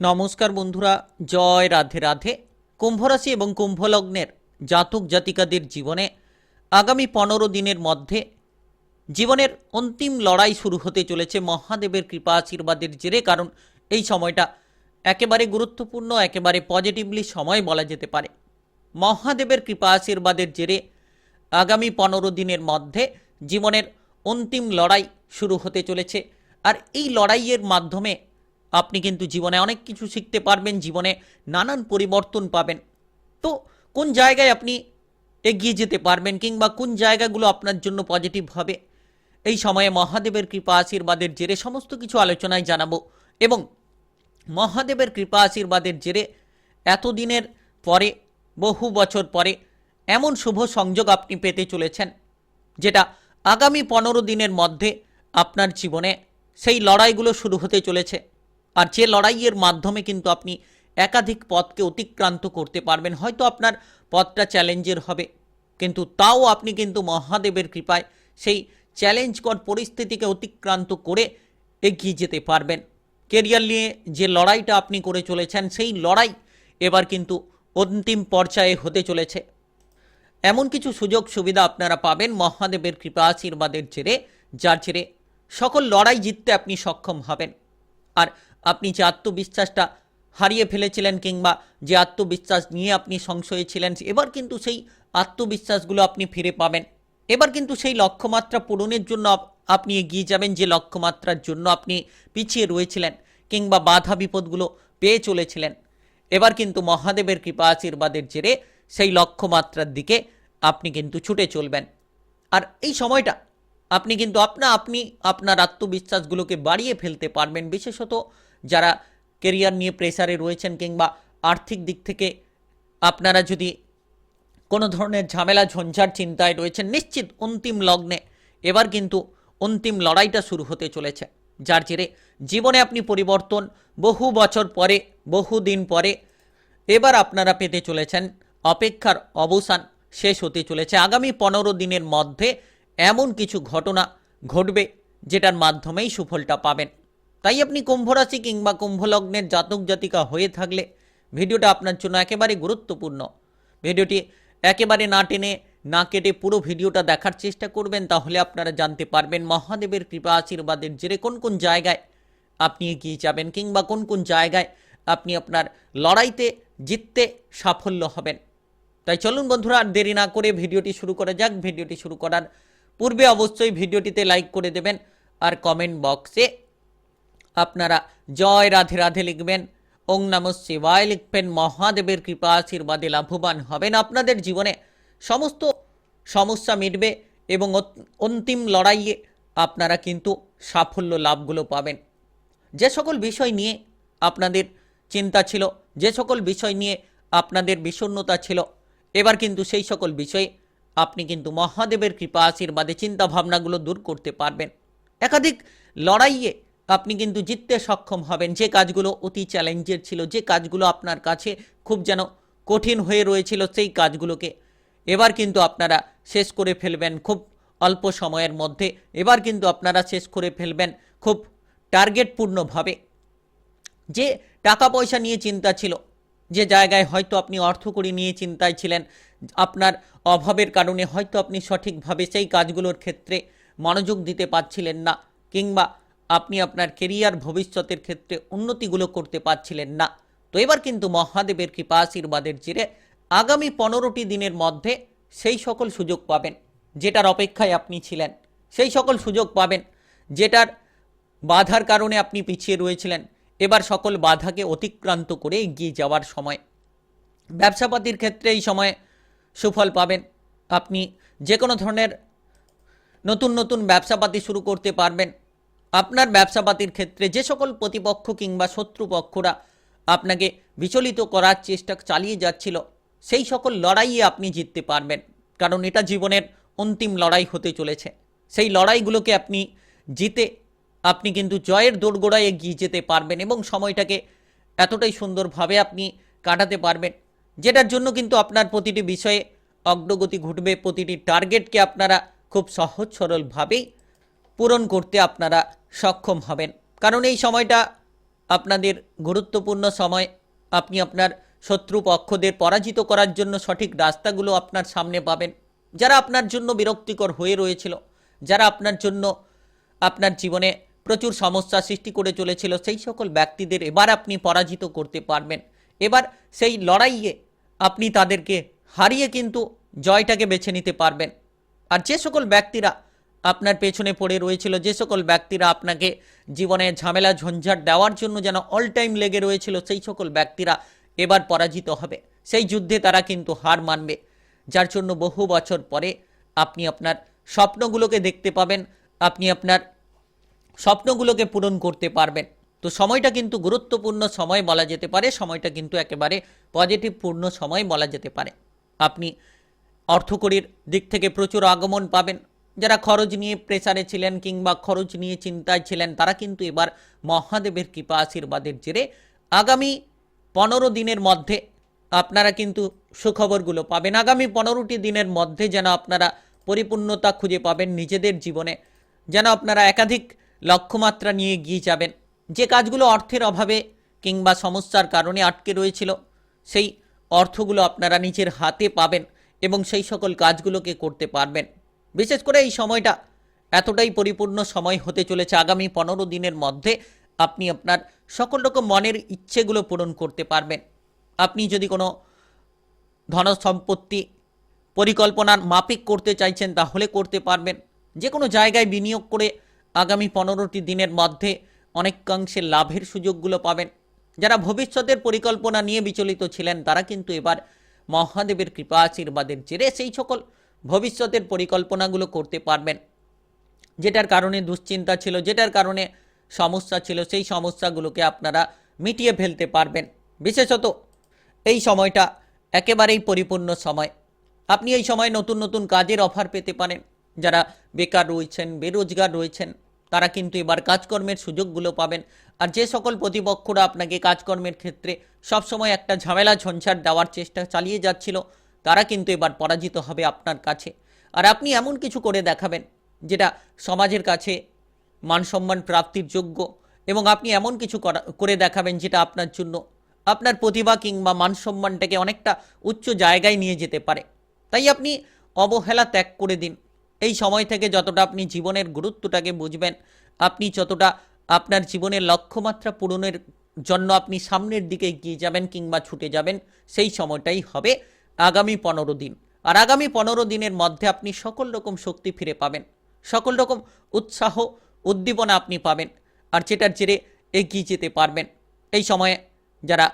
নমস্কার বন্ধুরা, জয় রাধে রাধে। কুম্ভরাশি এবং কুম্ভলগ্নের জাতক জাতিকাদের জীবনে আগামী পনেরো দিনের মধ্যে জীবনের অন্তিম লড়াই শুরু হতে চলেছে মহাদেবের কৃপা আশীর্বাদের জেরে, কারণ এই সময়টা একেবারে গুরুত্বপূর্ণ, একেবারে পজিটিভলি সময় বলা যেতে পারে। মহাদেবের কৃপা আশীর্বাদের জেরে আগামী পনেরো দিনের মধ্যে জীবনের অন্তিম লড়াই শুরু হতে চলেছে। আর এই লড়াইয়ের মাধ্যমে আপনি কিন্তু জীবনে অনেক কিছু শিখতে পারবেন, জীবনে নানান পরিবর্তন পাবেন। তো কোন জায়গায় আপনি এগিয়ে যেতে পারবেন কিংবা কোন জায়গাগুলো আপনার জন্য পজিটিভ হবে? এই সময়ে মহাদেবের কৃপা আশীর্বাদের জেরে সমস্ত কিছু আলোচনায় জানাব এবং মহাদেবের কৃপা আশীর্বাদের জেরে এতদিনের পরে, বহু বছর পরে এমন শুভ সংযোগ আপনি পেতে চলেছেন, যেটা আগামী পনেরো দিনের মধ্যে আপনার জীবনে সেই লড়াইগুলো শুরু হতে চলেছে। আর যে লড়াইয়ের মাধ্যমে কিন্তু আপনি একাধিক পথকে অতিক্রান্ত করতে পারবেন, হয়তো আপনার পথটা চ্যালেঞ্জের হবে। কিন্তু তাও আপনি কিন্তু মহাদেবের কৃপায় সেই চ্যালেঞ্জকর পরিস্থিতিকে অতিক্রান্ত করে এগিয়ে যেতে পারবেন। কেরিয়ার নিয়ে যে লড়াইটা আপনি করে চলেছেন, সেই লড়াই এবার কিন্তু অন্তিম পর্যায়ে হতে চলেছে। এমন কিছু সুযোগ সুবিধা আপনারা পাবেন মহাদেবের কৃপা আশীর্বাদের জেরে, যার জেরে সকল লড়াই জিততে আপনি সক্ষম হবেন। আর আপনি যে আত্মবিশ্বাসটা হারিয়ে ফেলেছিলেন কিংবা যে আত্মবিশ্বাস নিয়ে আপনি সংশয়ে ছিলেন, এবার কিন্তু সেই আত্মবিশ্বাসগুলো আপনি ফিরে পাবেন। এবার কিন্তু সেই লক্ষ্যমাত্রা পূরণের জন্য আপ- আপনি এগিয়ে যাবেন, যে লক্ষ্যমাত্রার জন্য আপনি পিছিয়ে রয়েছিলেন কিংবা বাধা বিপদগুলো পেয়ে চলেছিলেন। এবার কিন্তু মহাদেবের কৃপা আশীর্বাদের জেরে সেই লক্ষ্যমাত্রার দিকে আপনি কিন্তু ছুটে চলবেন। আর এই সময়টা আপনি কিন্তু আপনা আপনি আপনার আত্মবিশ্বাসগুলোকে বাড়িয়ে ফেলতে পারবেন, বিশেষত যারা কেরিয়ার নিয়ে প্রেসারে রয়েছেন কিংবা আর্থিক দিক থেকে আপনারা যদি কোনো ধরনের ঝামেলা, ঝঞ্ঝার চিন্তায় রয়েছেন, নিশ্চিত অন্তিম লগ্নে এবার কিন্তু অন্তিম লড়াইটা শুরু হতে চলেছে। যার জেরে জীবনে আপনি পরিবর্তন বহু বছর পরে, বহু দিন পরে এবার আপনারা পেতে চলেছেন। অপেক্ষার অবসান শেষ হতে চলেছে। আগামী পনেরো দিনের মধ্যে এমন কিছু ঘটনা ঘটবে যেটার মাধ্যমেই সুফলটা পাবেন। তাই আপনি কুম্ভরাশি কিংবা কুম্ভলগ্নের জাতক জাতিকা হয়ে থাকলে ভিডিওটা আপনার জন্য একেবারে গুরুত্বপূর্ণ। ভিডিওটি একেবারে না টেনে, না কেটে পুরো ভিডিওটা দেখার চেষ্টা করবেন, তাহলে আপনারা জানতে পারবেন মহাদেবের কৃপা আশীর্বাদের জেরে কোন কোন জায়গায় আপনি এগিয়ে যাবেন কিংবা কোন কোন জায়গায় আপনি আপনার লড়াইতে, জিততে সাফল্য হবেন। তাই চলুন বন্ধুরা, আর দেরি না করে ভিডিওটি শুরু করা যাক। ভিডিওটি শুরু করার পূর্বে অবশ্যই ভিডিওটিতে লাইক করে দেবেন আর কমেন্ট বক্সে আপনারা জয় রাধে রাধে লিখবেন। ওং নম শিবায় লিখবেন। মহাদেবের কৃপা আশীর্বাদে লাভবান হবেন আপনাদের জীবনে। সমস্ত সমস্যা মিটবে এবং অন্তিম লড়াইয়ে আপনারা কিন্তু সাফল্য লাভগুলো পাবেন। যে সকল বিষয় নিয়ে আপনাদের চিন্তা ছিল, যে সকল বিষয় নিয়ে আপনাদের বিষণ্ণতা ছিল, এবার কিন্তু সেই সকল বিষয়ে আপনি কিন্তু মহাদেবের কৃপা আশীর্বাদে চিন্তা ভাবনাগুলো দূর করতে পারবেন। একাধিক লড়াইয়ে আপনি কিন্তু জিততে সক্ষম হবেন। যে কাজগুলো অতি চ্যালেঞ্জের ছিল, যে কাজগুলো আপনার কাছে খুব যেন কঠিন হয়ে রয়েছিল, সেই কাজগুলোকে এবার কিন্তু আপনারা শেষ করে ফেলবেন খুব অল্প সময়ের মধ্যে। এবার কিন্তু আপনারা শেষ করে ফেলবেন খুব টার্গেটপূর্ণভাবে যে টাকা পয়সা নিয়ে চিন্তা ছিল, যে জায়গায় হয়তো আপনি অর্থ অর্থকড়ি নিয়ে চিন্তায় ছিলেন, আপনার অভাবের কারণে হয়তো আপনি সঠিকভাবে সেই কাজগুলোর ক্ষেত্রে মনোযোগ দিতে পারছিলেন না, কিংবা আপনি আপনার কেরিয়ার ভবিষ্যতের ক্ষেত্রে উন্নতিগুলো করতে পারছিলেন না। তো এবার কিন্তু মহাদেবের কৃপা আশীর্বাদের জেরে আগামী পনেরোটি দিনের মধ্যে সেই সকল সুযোগ পাবেন যেটার অপেক্ষায় আপনি ছিলেন। সেই সকল সুযোগ পাবেন যেটার বাধার কারণে আপনি পিছিয়ে রয়েছিলেন। এবার সকল বাধাকে অতিক্রান্ত করে এগিয়ে যাওয়ার সময়। ব্যবসাপাতির ক্ষেত্রে এই সময়ে সুফল পাবেন। আপনি যে কোনো ধরনের নতুন নতুন ব্যবসাপাতি শুরু করতে পারবেন। আপনার ব্যবসাপাতির ক্ষেত্রে যে সকল প্রতিপক্ষ কিংবা শত্রুপক্ষরা আপনাকে বিচলিত করার চেষ্টা চালিয়ে যাচ্ছিল, সেই সকল লড়াইয়ে আপনি জিততে পারবেন। কারণ এটা জীবনের অন্তিম লড়াই হতে চলেছে। সেই লড়াইগুলোকে আপনি জিতে আপনি কিন্তু জয়ের দোরগোড়ায় এগিয়ে যেতে পারবেন এবং সময়টাকে এতটাই সুন্দরভাবে আপনি কাটাতে পারবেন, যেটার জন্য কিন্তু আপনার প্রতিটি বিষয়ে অগ্রগতি ঘটবে, প্রতিটি টার্গেটকে আপনারা খুব সহজ সরলভাবেই পূরণ করতে আপনারা সক্ষম হবেন। কারণ এই সময়টা আপনাদের গুরুত্বপূর্ণ সময়। আপনি আপনার শত্রু পক্ষদের পরাজিত করার জন্য সঠিক রাস্তাগুলো আপনার সামনে পাবেন। যারা আপনার জন্য বিরক্তিকর হয়ে রয়েছিল, যারা আপনার জন্য আপনার জীবনে প্রচুর সমস্যা সৃষ্টি করে চলেছিল, সেই সকল ব্যক্তিদের এবার আপনি পরাজিত করতে পারবেন। এবার সেই লড়াইয়ে আপনি তাদেরকে হারিয়ে কিন্তু জয়টাকে বেছে নিতে পারবেন। আর যে সকল ব্যক্তিরা আপনার পেছনে পড়ে রয়েছিল। যে সকল ব্যক্তিরা আপনাকে জীবনে ঝামেলা, ঝঞ্ঝাট দেওয়ার জন্য যেন অল টাইম লেগে রয়েছিল, সেই সকল ব্যক্তিরা এবার পরাজিত হবে। সেই যুদ্ধে তারা কিন্তু হার মানবে। যার জন্য বহু বছর পরে আপনি আপনার স্বপ্নগুলোকে দেখতে পাবেন, আপনি আপনার স্বপ্নগুলোকে পূরণ করতে পারবেন। তো সময়টা কিন্তু গুরুত্বপূর্ণ সময় বলা যেতে পারে, সময়টা কিন্তু একেবারে পজিটিভ পূর্ণ সময় বলা যেতে পারে। আপনি অর্থকরীর দিক থেকে প্রচুর আগমন পাবেন। যারা খরচ নিয়ে প্রেসারে ছিলেন কিংবা খরচ নিয়ে চিন্তায় ছিলেন, তারা কিন্তু এবার মহাদেবের কৃপা আশীর্বাদের জেরে আগামী পনেরো দিনের মধ্যে আপনারা কিন্তু সুখবরগুলো পাবেন। আগামী পনেরোটি দিনের মধ্যে যেন আপনারা পরিপূর্ণতা খুঁজে পাবেন নিজেদের জীবনে, যেন আপনারা একাধিক লক্ষ্যমাত্রা নিয়ে এগিয়ে যাবেন। যে কাজগুলো অর্থের অভাবে কিংবা সমস্যার কারণে আটকে রয়েছিল, সেই অর্থগুলো আপনারা নিজের হাতে পাবেন এবং সেই সকল কাজগুলোকে করতে পারবেন। বিশেষ করে এই সময়টা এতটাই পরিপূর্ণ সময় হতে চলেছে আগামী পনেরো দিনের মধ্যে আপনি আপনার সকল রকম মনের ইচ্ছেগুলো পূরণ করতে পারবেন। আপনি যদি কোনো ধন সম্পত্তি পরিকল্পনার মাপিক করতে চাইছেন তাহলে করতে পারবেন। যে কোনো জায়গায় বিনিয়োগ করে আগামী পনেরোটি দিনের মধ্যে অনেকাংশে লাভের সুযোগগুলো পাবেন। যারা ভবিষ্যতের পরিকল্পনা নিয়ে বিচলিত ছিলেন তারা কিন্তু এবার মহাদেবের কৃপা আশীর্বাদের জেরে সেই সকল ভবিষ্যতের পরিকল্পনাগুলো করতে পারবেন। যেটার কারণে দুশ্চিন্তা ছিল, যেটার কারণে সমস্যা ছিল, সেই সমস্যাগুলোকে আপনারা মিটিয়ে ফেলতে পারবেন। বিশেষত এই সময়টা একেবারেই পরিপূর্ণ সময়। আপনি এই সময় নতুন নতুন কাজের অফার পেতে পারেন। যারা বেকার রয়েছেন, বেরোজগার রয়েছেন, তারা কিন্তু এবার কাজকর্মের সুযোগগুলো পাবেন। আর যে সকল প্রতিপক্ষরা আপনাকে কাজকর্মের ক্ষেত্রে সবসময় একটা ঝামেলা, ঝঞ্ঝাট দেওয়ার চেষ্টা চালিয়ে যাচ্ছিল তারা কিন্তু এবার পরাজিত হবে আপনার কাছে। আর আপনি এমন কিছু করে দেখাবেন, যেটা সমাজের কাছে মান সম্মান প্রাপ্তির যোগ্য, এবং আপনি এমন কিছু করা দেখাবেন যেটা আপনার জন্য, আপনার প্রতিভা কিংবা মান সম্মানটাকে অনেকটা উচ্চ জায়গায় নিয়ে যেতে পারে। তাই আপনি অবহেলা ত্যাগ করে দিন। এই সময় থেকে যতটা আপনি জীবনের গুরুত্বটাকে বুঝবেন, আপনি যতটা আপনার জীবনের লক্ষ্যমাত্রা পূরণের জন্য আপনি সামনের দিকে এগিয়ে যাবেন কিংবা ছুটে যাবেন, সেই সময়টাই হবে আগামী পনেরো দিন। আর আগামী পনেরো দিনের মধ্যে আপনি সকল রকম শক্তি ফিরে পাবেন। সকল রকম উৎসাহ, উদ্দীপনা আপনি পাবেন। আর যেটার জেরে এগিয়ে যেতে পারবেন। এই সময়ে যারা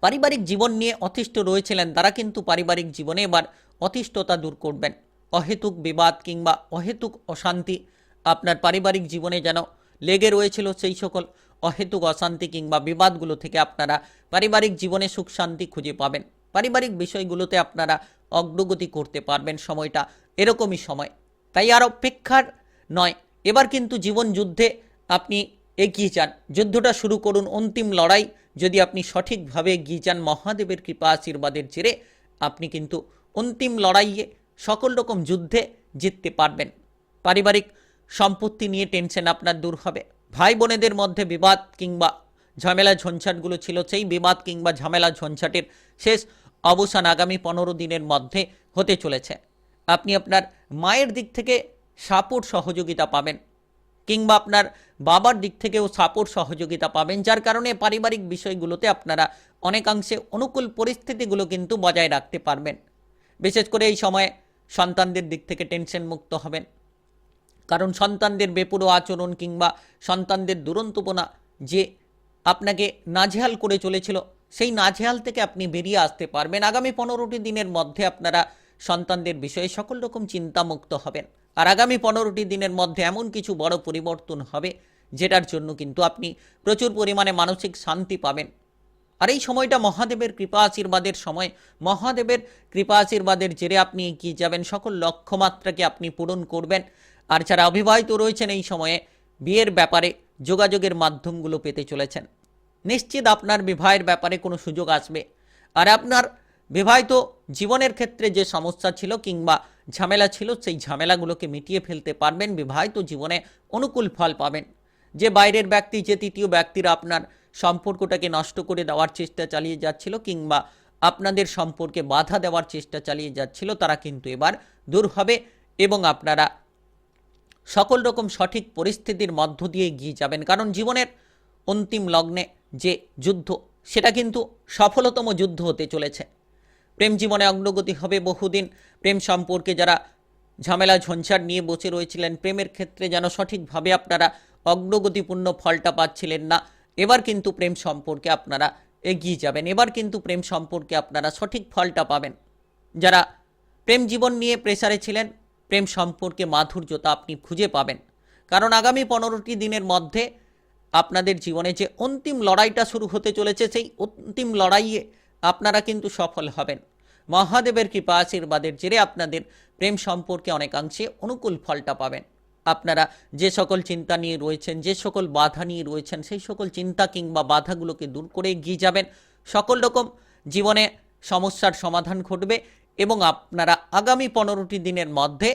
পারিবারিক জীবন নিয়ে অতিষ্ঠ রয়েছিলেন, তারা কিন্তু পারিবারিক জীবনে এবার অতিষ্ঠতা দূর করবেন। অহেতুক বিবাদ কিংবা অহেতুক অশান্তি আপনার পারিবারিক জীবনে যেন লেগে রয়েছিল, সেই সকল অহেতুক অশান্তি কিংবা বিবাদগুলো থেকে আপনারা পারিবারিক জীবনে সুখ শান্তি খুঁজে পাবেন। পারিবারিক বিষয়গুলোতে আপনারা অগ্রগতি করতে পারবেন সময়টা এরকমই সময়। তাই আর অপেক্ষার নয়, এবার কিন্তু জীবন যুদ্ধে আপনি এগিয়ে যান। যুদ্ধটা শুরু করুন, অন্তিম লড়াই। যদি আপনি সঠিকভাবে এগিয়ে যান, মহাদেবের কৃপা আশীর্বাদের জেরে আপনি কিন্তু অন্তিম লড়াইয়ে সকল রকম যুদ্ধে জিততে পারবেন। পারিবারিক সম্পত্তি নিয়ে টেনশন আপনার দূর হবে। ভাই বোনেদের মধ্যে বিবাদ কিংবা ঝামেলা ঝঞ্ঝাটগুলো ছিল, সেই বিবাদ কিংবা ঝামেলা ঝঞ্ঝাটের শেষ অবসান আগামী পনেরো দিনের মধ্যে হতে চলেছে। আপনি আপনার মায়ের দিক থেকে সাপোর্ট সহযোগিতা পাবেন কিংবা আপনার বাবার দিক থেকেও সাপোর্ট সহযোগিতা পাবেন, যার কারণে পারিবারিক বিষয়গুলোতে আপনারা অনেকাংশে অনুকূল পরিস্থিতিগুলো কিন্তু বজায় রাখতে পারবেন। বিশেষ করে এই সময়ে সন্তানদের দিক থেকে টেনশন মুক্ত হবেন। কারণ সন্তানদের বেপুরো আচরণ কিংবা সন্তানদের দুরন্তপনা যে আপনাকে নাজেহাল করে চলেছিল সেই নাজেহাল থেকে আপনি বেরিয়ে আসতে পারবেন। আগামী পনেরোটি দিনের মধ্যে আপনারা সন্তানদের বিষয়ে সকল রকম চিন্তামুক্ত হবেন। আর আগামী পনেরোটি দিনের মধ্যে এমন কিছু বড় পরিবর্তন হবে, যেটার জন্য কিন্তু আপনি প্রচুর পরিমাণে মানসিক শান্তি পাবেন। আর এই সময়টা মহাদেবের কৃপা আশীর্বাদের সময়। মহাদেবের কৃপা আশীর্বাদের জেরে আপনি এগিয়ে যাবেন, সকল লক্ষ্যমাত্রাকে আপনি পূরণ করবেন। আর যারা অবিবাহিত রয়েছেন এই সময়ে, বিয়ের ব্যাপারে যোগাযোগের মাধ্যমগুলো পেতে চলেছেন। নিশ্চিত আপনার বিবাহের ব্যাপারে কোনো সুযোগ আসবে। আর আপনার বিবাহিত জীবনের ক্ষেত্রে যে সমস্যা ছিল কিংবা ঝামেলা ছিল, সেই ঝামেলাগুলোকে মিটিয়ে ফেলতে পারবেন, বিবাহিত জীবনে অনুকূল ফল পাবেন। যে বাইরের ব্যক্তি, যে তৃতীয় ব্যক্তিরা আপনার সম্পর্কটাকে নষ্ট করে দেওয়ার চেষ্টা চালিয়ে যাচ্ছিল কিংবা আপনাদের সম্পর্কে বাধা দেওয়ার চেষ্টা চালিয়ে যাচ্ছিল, তারা কিন্তু এবার দূর হবে এবং আপনারা সকল রকম সঠিক পরিস্থিতির মধ্য দিয়ে এগিয়ে যাবেন। কারণ জীবনের অন্তিম লগ্নে যে যুদ্ধ, সেটা কিন্তু সফলতম যুদ্ধ হতে চলেছে। প্রেম জীবনে অগ্রগতি হবে বহুদিন। প্রেম সম্পর্কে যারা ঝামেলা, ঝঞ্ঝাট নিয়ে বসে রয়েছিলেন, প্রেমের ক্ষেত্রে যেন সঠিকভাবে আপনারা অগ্রগতিপূর্ণ ফলটা পাচ্ছিলেন না, এবার কিন্তু প্রেম সম্পর্কে আপনারা এগিয়ে যাবেন। এবার কিন্তু প্রেম সম্পর্কে আপনারা সঠিক ফলটা পাবেন। যারা প্রেম জীবন নিয়ে প্রেসারে ছিলেন, প্রেম সম্পর্কে মাধুর্যতা আপনি খুঁজে পাবেন। কারণ আগামী পনেরোটি দিনের মধ্যে আপনাদের জীবনে যে অন্তিম লড়াইটা শুরু হতে চলেছে, সেই অন্তিম লড়াইয়ে আপনারা কিন্তু সফল হবেন। মহাদেবের কৃপা আশীর্বাদের জেরে আপনাদের প্রেম সম্পর্কে অনেকাংশে অনুকূল ফলটা পাবেন। আপনারা যে সকল চিন্তা নিয়ে রয়েছেন, যে সকল বাধা নিয়ে রয়েছেন, সেই সকল চিন্তা কিংবা বাধাগুলোকে দূর করে এগিয়ে যাবেন। সকল রকম জীবনে সমস্যার সমাধান ঘটবে এবং আপনারা আগামী পনেরোটি দিনের মধ্যে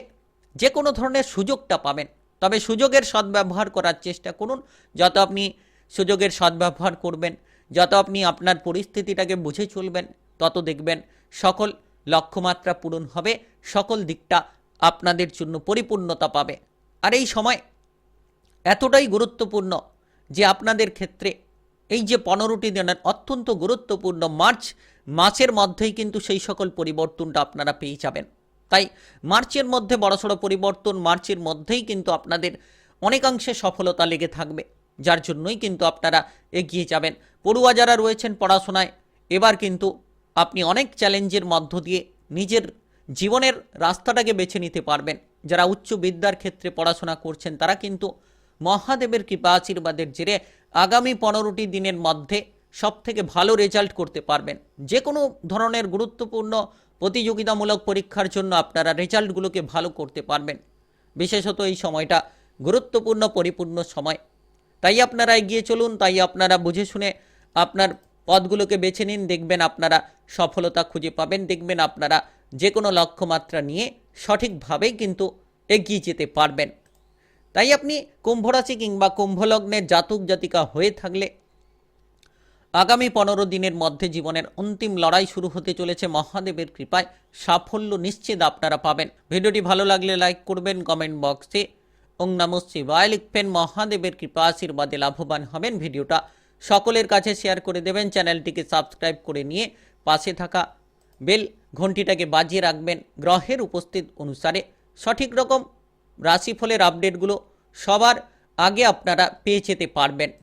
যে কোনো ধরনের সুযোগটা পাবেন। তবে সুযোগের সদ্ব্যবহার করার চেষ্টা করুন। যত আপনি সুযোগের সদ্ব্যবহার করবেন, যত আপনি আপনার পরিস্থিতিটাকে বুঝে চলবেন, তত দেখবেন সকল লক্ষ্যমাত্রা পূরণ হবে, সকল দিকটা আপনাদের জন্য পরিপূর্ণতা পাবে। আর এই সময় এতটাই গুরুত্বপূর্ণ যে আপনাদের ক্ষেত্রে এই যে পনেরোটি দিনের অত্যন্ত গুরুত্বপূর্ণ মার্চ, মাসের মধ্যেই কিন্তু সেই সকল পরিবর্তনটা আপনারা পেয়ে যাবেন। তাই মার্চের মধ্যে বড়সড় পরিবর্তন, মার্চের মধ্যেই কিন্তু আপনাদের অনেকাংশে সফলতা লেগে থাকবে। যার জন্যই কিন্তু আপনারা এগিয়ে যাবেন। পড়ুয়া যারা রয়েছেন পড়াশোনায়, এবার কিন্তু আপনি অনেক চ্যালেঞ্জের মধ্য দিয়ে নিজের জীবনের রাস্তাটাকে বেছে নিতে পারবেন। যারা উচ্চ বিদ্যার ক্ষেত্রে পড়াশোনা করছেন, তারা কিন্তু মহাদেবের কৃপা আশীর্বাদের জেরে আগামী পনেরোটি দিনের মধ্যে সব থেকে ভালো রেজাল্ট করতে পারবেন। যে কোনো ধরনের গুরুত্বপূর্ণ প্রতিযোগিতামূলক পরীক্ষার জন্য আপনারা রেজাল্টগুলোকে ভালো করতে পারবেন। বিশেষত এই সময়টা গুরুত্বপূর্ণ, পরিপূর্ণ সময়। তাই আপনারা এগিয়ে চলুন, তাই আপনারা বুঝে শুনে আপনার পথগুলোকে বেছে নিন, দেখবেন আপনারা সফলতা খুঁজে পাবেন, দেখবেন আপনারা যে কোনো লক্ষ্যমাত্রা নিয়ে সঠিকভাবেই কিন্তু এগিয়ে যেতে পারবেন। তাই আপনি কুম্ভরাশি কিংবা কুম্ভলগ্নের জাতক জাতিকা হয়ে থাকলে আগামী পনেরো দিনের মধ্যে জীবনের অন্তিম লড়াই শুরু হতে চলেছে। মহাদেবের কৃপায় সাফল্য নিশ্চিত আপনারা পাবেন। ভিডিওটি ভালো লাগলে লাইক করবেন, কমেন্ট বক্সে। ওং নম শিবায়। লিখবেন, মহাদেবের কৃপা আশীর্বাদে লাভবান হবেন ভিডিওটা। সকলের কাছে শেয়ার করে দেবেন, চ্যানেলটিকে সাবস্ক্রাইব করে নিয়ে পাশে থাকা বেল ঘন্টিটাকে বাজিয়ে রাখবেন। গ্রহের উপস্থিত অনুসারে সঠিক রকম রাশিফলের আপডেটগুলো সবার আগে আপনারা পেয়ে যেতে পারবেন।